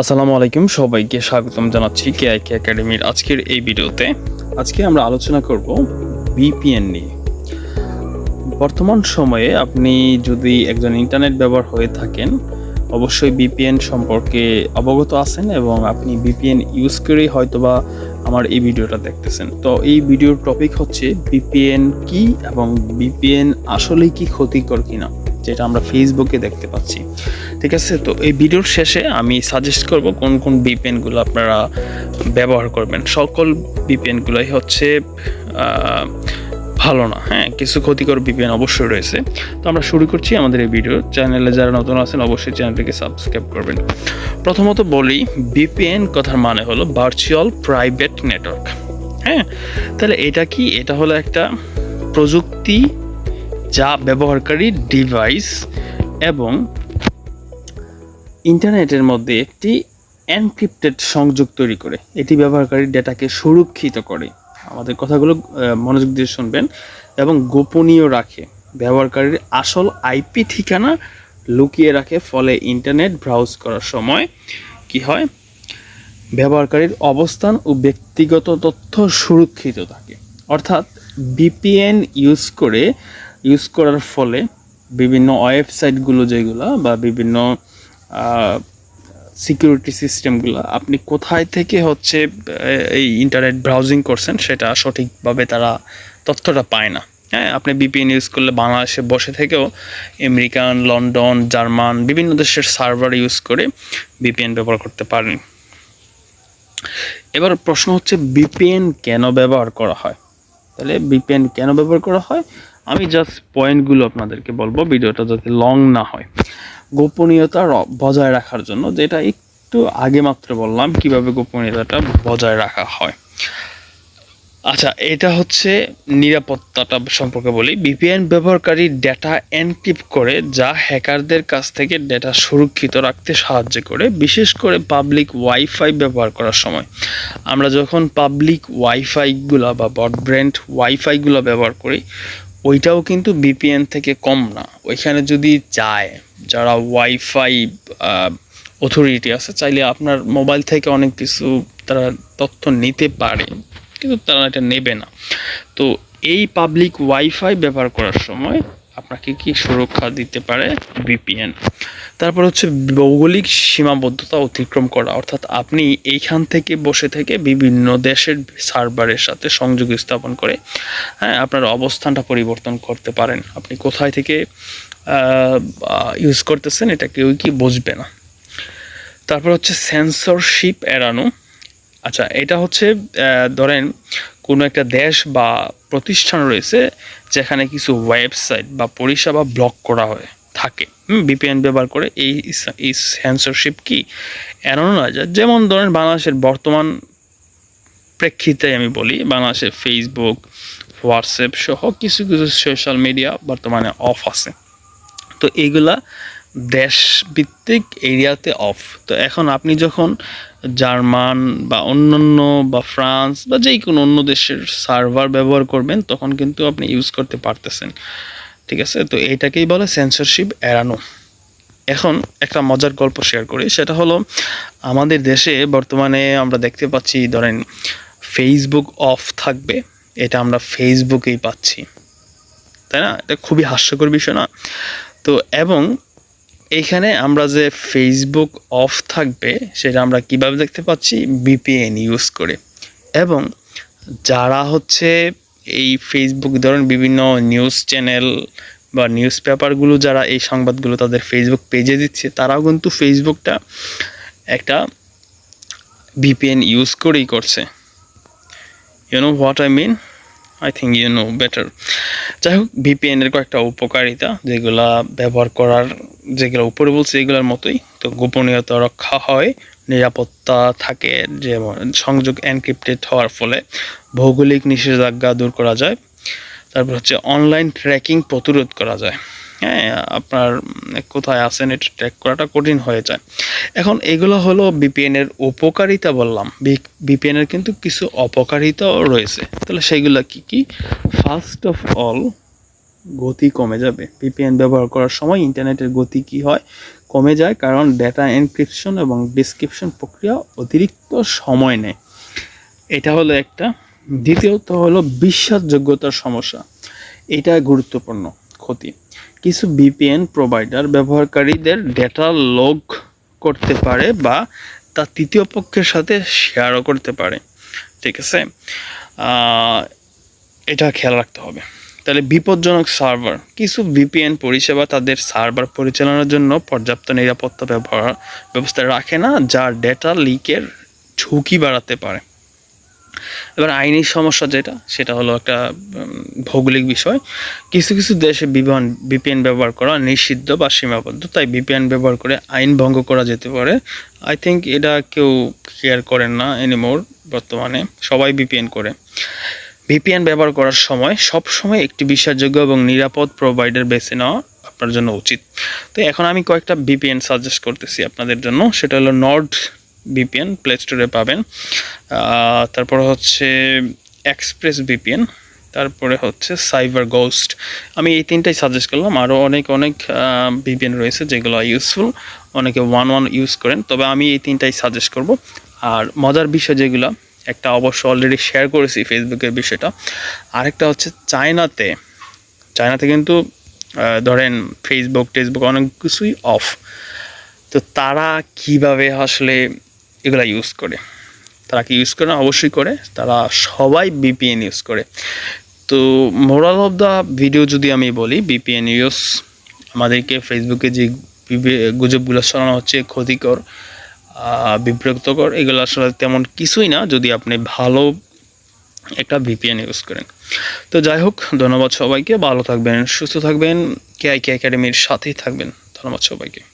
আসসালামু আলাইকুম, সবাইকে স্বাগতম জানাচ্ছি কে আই কে একাডেমির আজকের এই ভিডিওতে। আজকে আমরা আলোচনা করব বিপিএন নিয়ে। বর্তমান সময়ে আপনি যদি একজন ইন্টারনেট ব্যবহার হয়ে থাকেন, অবশ্যই বিপিএন সম্পর্কে অবগত আছেন এবং আপনি বিপিএন ইউজ করেই হয়তোবা আমার এই ভিডিওটা দেখতেছেন। তো এই ভিডিওর টপিক হচ্ছে বিপিএন কি এবং বিপিএন আসলেই কি ক্ষতিকর কিনা? যেটা আমরা ফেসবুকে দেখতে পাচ্ছি। ঠিক আছে? তো এই ভিডিওর শেষে আমি সাজেস্ট করব কোন কোন বিপিএনগুলো আপনারা ব্যবহার করবেন। সকল বিপিএনগুলোই হচ্ছে ভালো না। হ্যাঁ কিছু ক্ষতিকর বিপিএন অবশ্যই রয়েছে। তো আমরা শুরু করছি আমাদের এই ভিডিও। চ্যানেলে যারা নতুন আছেন, অবশ্যই চ্যানেলটিকে সাবস্ক্রাইব করবেন। প্রথমত বলি বিপিএন কথার মানে হলো ভার্চুয়াল প্রাইভেট নেটওয়ার্ক হ্যাঁ? তাহলে এটা কি? এটা হলো একটা প্রযুক্তি যা ব্যবহারকারী ডিভাইস এবং ইন্টারনেটের মধ্যে একটি এনক্রিপ্টেড সংযোগ তৈরি করে। এটি ব্যবহারকারীর ডেটাকে সুরক্ষিত করে। আমাদের কথাগুলো মনোযোগ দিয়ে শুনবেন এবং গোপনীয় রাখে। ব্যবহারকারীর আসল আইপি ঠিকানা লুকিয়ে রাখে, ফলে ইন্টারনেট ব্রাউজ করার সময় কি হয়? ব্যবহারকারীর অবস্থান ও ব্যক্তিগত তথ্য সুরক্ষিত থাকে। অর্থাৎ বিপিএন ইউজ করে ইউজ করার ফলে বিভিন্ন ওয়েবসাইটগুলো যেগুলো বা বিভিন্ন সিকিউরিটি সিস্টেমগুলো আপনি কোথায় থেকে হচ্ছে এই ইন্টারনেট ব্রাউজিং করছেন সেটা সঠিকভাবে তারা তথ্যটা পায় না। হ্যাঁ আপনি বিপিএন ইউজ করলে বাংলাদেশে বসে থেকেও আমেরিকান, লন্ডন, জার্মান, বিভিন্ন দেশের সার্ভার ইউজ করে বিপিএন ব্যবহার করতে পারেন। এবার প্রশ্ন হচ্ছে বিপিএন কেন ব্যবহার করা হয়? তাহলে বিপিএন কেন ব্যবহার করা হয়? আমি জাস্ট পয়েন্টগুলো আপনাদেরকে বলব, ভিডিওটা যাতে লং না হয়। গোপনীয়তা বজায় রাখার জন্য, যেটা একটু আগে মাত্র বললাম, কীভাবে গোপনীয়তাটা বজায় রাখা হয়। আচ্ছা এটা হচ্ছে নিরাপত্তাটা সম্পর্কে বলি। বিপিএন ব্যবহারকারী ডেটা এনক্রিপ্ট করে, যা হ্যাকারদের কাছ থেকে ডেটা সুরক্ষিত রাখতে সাহায্য করে, বিশেষ করে পাবলিক ওয়াইফাই ব্যবহার করার সময়। আমরা যখন পাবলিক ওয়াইফাইগুলো বা ব্রডব্যান্ড ওয়াইফাইগুলো ব্যবহার করি ওইটাও কিন্তু বিপিএন থেকে কম না। ওইখানে যদি যায়, যারা ওয়াইফাই অথরিটি আছে, চাইলে আপনার মোবাইল থেকে অনেক কিছু তারা তথ্য নিতে পারে, কিন্তু তারা এটা নেবে না। তো এই পাবলিক ওয়াইফাই ব্যবহার করার সময় আপনাকে কি সুরক্ষা দিতে পারে? বিপিএন তারপর হচ্ছে ভৌগোলিক সীমাবদ্ধতা অতিক্রম করা। অর্থাৎ আপনি এইখান থেকে বসে থেকে বিভিন্ন দেশের সার্ভারের সাথে সংযোগ স্থাপন করে হ্যাঁ আপনার অবস্থানটা পরিবর্তন করতে পারেন। আপনি কোথায় থেকে ইউজ করতেছেন এটা কেউ কি বুঝবে না। তারপর হচ্ছে সেন্সরশিপ এড়ানো। আচ্ছা এটা হচ্ছে ধরেন কোনো একটা দেশ বা প্রতিষ্ঠান রয়েছে যেখানে কিছু ওয়েবসাইট বা পরিষেবা ব্লক করা হয়ে, থাকে। বিপিএন ব্যবহার করে এই এই সেন্সরশিপ কি? এড়ানো না যায় যেমন ধরেন বাংলাদেশের বর্তমান প্রেক্ষিতে আমি বলি, বাংলাদেশের ফেসবুক হোয়াটসঅ্যাপ সহ কিছু কিছু সোশ্যাল মিডিয়া বর্তমানে অফ আছে। তো এইগুলা দেশভিত্তিক এরিয়াতে অফ তো এখন আপনি যখন জার্মান বা অন্যান্য বা ফ্রান্স বা যেই কোনো অন্য দেশের সার্ভার ব্যবহার করবেন, তখন কিন্তু আপনি ইউজ করতে পারতেছেন। ঠিক আছে? তো এইটাকেই বলে সেন্সরশিপ এড়ানো। এখন একটা মজার গল্প শেয়ার করি। সেটা হলো, আমাদের দেশে বর্তমানে আমরা দেখতে পাচ্ছি, ধরেন ফেসবুক অফ থাকবে। এটা আমরা ফেসবুকেই পাচ্ছি। তাই না? এটা খুবই হাস্যকর বিষয় না? তো এবং এইখানে আমরা যে ফেসবুক অফ থাকবে, সেটা আমরা কীভাবে দেখতে পাচ্ছি? বিপিএন ইউজ করে। এবং যারা হচ্ছে এই ফেসবুক ধরেন বিভিন্ন নিউজ চ্যানেল বা নিউজ পেপারগুলো যারা এই সংবাদগুলো তাদের ফেসবুক পেজে দিচ্ছে, তারাও কিন্তু ফেসবুকটা একটা ভিপিএন ইউজ করেই করছে। You know what I mean I think you know better যাই হোক এর কয়েকটা উপকারিতা যেগুলা ব্যবহার করার যেগুলো উপরে বলছি, এগুলোর মতোই। তো গোপনীয়তা রক্ষা হয়, নিরাপত্তা থাকে যেমন সংযোগ এনক্রিপ্টেড হওয়ার ফলে। ভৌগোলিক নিষেধাজ্ঞা দূর করা যায়। তারপর হচ্ছে অনলাইন ট্র্যাকিং প্রতিরোধ করা যায়। হ্যাঁ আপনার কোথায় আছেন, এটা ট্র্যাক করাটা কঠিন হয়ে যায়। এখন এগুলো হলো বিপিএনের উপকারিতা বললাম। বিপিএন এর কিন্তু কিছু অপকারিতাও রয়েছে। তাহলে সেগুলো কি কি? ফার্স্ট অফ অল গতি কমে যাবে। ভিপিএন ব্যবহার করার সময় ইন্টারনেটের গতি কি হয়? কমে যায় কারণ ডেটা এনক্রিপশন এবং ডিসক্রিপশন প্রক্রিয়া অতিরিক্ত সময় নেয়। এটা হলো একটা। দ্বিতীয়ত হলো বিশ্বাসযোগ্যতার সমস্যা। এটা গুরুত্বপূর্ণ ক্ষতি। কিছু ভিপিএন প্রোভাইডার ব্যবহারকারীদের ডেটা লগ করতে পারে বা তা তৃতীয় পক্ষের সাথে শেয়ারও করতে পারে। ঠিক আছে? এটা খেয়াল রাখতে হবে। তাহলে বিপজ্জনক সার্ভার, কিছু ভিপিএন পরিষেবা তাদের সার্ভার পরিচালনার জন্য পর্যাপ্ত নিরাপত্তা ব্যবহার ব্যবস্থা রাখে না যা ডেটা লিকের ঝুঁকি বাড়াতে পারে। এবার আইনি সমস্যা যেটা, সেটা হলো একটা ভৌগোলিক বিষয়। কিছু কিছু দেশে বিমান বিপিএন ব্যবহার করা নিষিদ্ধ বা সীমাবদ্ধ, তাই বিপিএন ব্যবহার করে আইন ভঙ্গ করা যেতে পারে। আই থিঙ্ক এটা কেউ কেয়ার করেন না এনিমোর বর্তমানে, সবাই বিপিএন করে। ভিপিএন ব্যবহার করার সময় সব সময় একটি বিশ্বাসযোগ্য এবং নিরাপদ প্রোভাইডার বেছে নেওয়া আপনার জন্য উচিত। তো এখন আমি কয়েকটা ভিপিএন সাজেস্ট করতেছি আপনাদের জন্য। সেটা হলো নর্ড ভিপিএন প্লে স্টোরে পাবেন। তারপর হচ্ছে এক্সপ্রেস ভিপিএন তারপরে হচ্ছে সাইবার গোস্ট আমি এই তিনটাই সাজেস্ট করলাম। আরও অনেক অনেক ভিপিএন রয়েছে যেগুলো ইউজফুল অনেকে ওয়ান ওয়ান ইউজ করেন। তবে আমি এই তিনটাই সাজেস্ট করব। আর মজার বিষয় যেগুলো একটা অবশ্য অলরেডি শেয়ার করেছি ফেসবুকের বিষয়টা। আরেকটা হচ্ছে চায়নাতে। চায়নাতে কিন্তু ধরেন ফেসবুক টেসবুক অনেক কিছুই অফ তো তারা কীভাবে আসলে এগুলা ইউজ করে? তারা কি ইউজ করে না? অবশ্যই করে। তারা সবাই বিপিএন ইউজ করে। তো মোরাল অফ দ্য ভিডিও যদি আমি বলি বিপিএন ইউজ আমাদেরকে ফেসবুকে যে গুজবগুলো ছড়ানো হচ্ছে ক্ষতিকর আহ, বিব্রতকর এগুলো আসলে তেমন কিছুই না যদি আপনি ভালো একটা ভিপিএন ইউজ করেন। তো যাই হোক ধন্যবাদ সবাইকে ভালো থাকবেন সুস্থ থাকবেন কে আই কে একাডেমির সাথেই থাকবেন। ধন্যবাদ সবাইকে।